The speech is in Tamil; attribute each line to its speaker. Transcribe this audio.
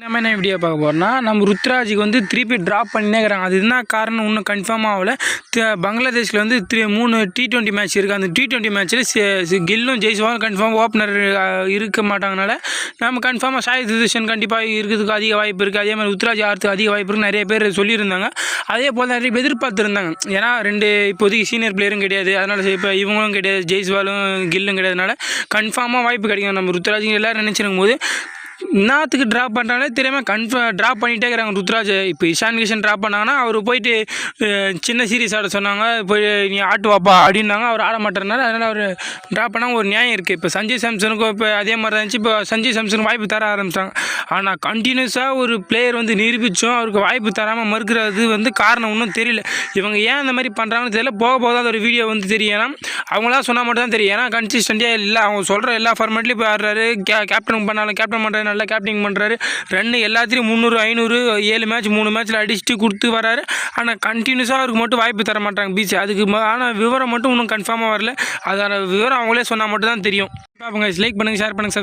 Speaker 1: நம்ம என்ன வீடியோ பார்க்க போகிறோம்னா நம்ம ருத்ராஜுக்கு வந்து திருப்பி ட்ராப் பண்ணினே இருக்கிறாங்க அது என்ன காரணம் இன்னும் கன்ஃபார்ம் ஆகல. த- பங்களாதேஷில் வந்து த்ரீ மூணு டி ட்வெண்ட்டி மேட்ச் இருக்குது அந்த டி டுவெண்ட்டி மேட்ச்சில் கில்லும் ஜெய்ஸ்வாலும் கன்ஃபார்ம் ஓப்பனர் இருக்க மாட்டாங்கனால நம்ம கன்ஃபார்மாக சாய் சுதர்ஷன் கண்டிப்பாக இருக்கிறதுக்கு அதிக வாய்ப்பு இருக்குது அதே மாதிரி ருத்ராஜ் ஆர்த்துக்கு அதிக வாய்ப்பு இருக்குது நிறைய பேர் சொல்லியிருந்தாங்க. அதே போல் நிறைய பேர் எதிர்பார்த்துருந்தாங்க. ஏன்னா ரெண்டு இப்போதைக்கு சீனியர் பிளேயரும் கிடையாது. அதனால் இப்போ இவங்களும் கிடையாது ஜெய்ஸ்வாலும் கில்லும் கிடையாதுனால கன்ஃபார்மாக வாய்ப்பு கிடைக்கும். நம்ம ருத்ராஜுக்கு எல்லோரும் நினச்சிருக்கும் போது என்னத்துக்கு ட்ராப் பண்ணுறாங்களே தெரியாமல் கன்ஃபார்ம் ட்ராப் பண்ணிகிட்டே இருக்கிறாங்க ருத்ராஜ். இப்போ இஷான் கிஷன் ட்ராப் பண்ணாங்கன்னா அவர் போயிட்டு சின்ன சீரியஸ் ஆட சொன்னாங்க. போய் நீ ஆட்டுவாப்பா அப்படின்னாங்க. அவர் ஆட மாட்டேறனால அதனால் அவர் ட்ராப் பண்ணால் ஒரு நியாயம் இருக்குது இப்போ சஞ்சய் சாம்சனுக்கும் இப்போ அதே மாதிரி தான் இருந்துச்சு. இப்போ சஞ்சய் சாம்சனுக்கு வாய்ப்பு தர ஆரம்பித்தாங்க ஆனால் கண்டினியூஸாக ஒரு பிளேயர் வந்து நிரூபித்தும் அவருக்கு வாய்ப்பு தராமல் மறுக்கிறது வந்து காரணம் ஒன்றும் தெரியல. இவங்க ஏன் அந்த மாதிரி பண்ணுறாங்கன்னு தெரியல. போக போக தான் ஒரு வீடியோ வந்து தெரியும் அவங்களாம் சொன்னால் மட்டும் தான் தெரியும். ஏன்னா கன்சிஸ்டண்ட்டாக இல்லை. அவங்க சொல்கிற எல்லா ஃபார்மேட்லையும் இப்போ ஆடுறாரு. கே கேப்டன் பண்ணாலும் கேப்டன் பண்ணுறாரு நல்லா கேப்டிங் பண்ணுறாரு ரன்னு எல்லாத்துலேயும் முந்நூறு ஐநூறு ஏழு மேட்ச் மூணு மேட்ச்சில் அடிச்சுட்டு கொடுத்து வராரு. ஆனால் கண்டினியூஸாக அவருக்கு மட்டும் வாய்ப்பு தர மாட்டாங்க பீச் அதுக்கு ஆனால் விவரம் மட்டும் இன்னும் கன்ஃபார்மாக வரல. அதான விவரம் அவங்களே சொன்னால் மட்டும் தான் தெரியும். பாப்பாங்க லைக் பண்ணுங்கள் ஷேர் பண்ணுங்கள்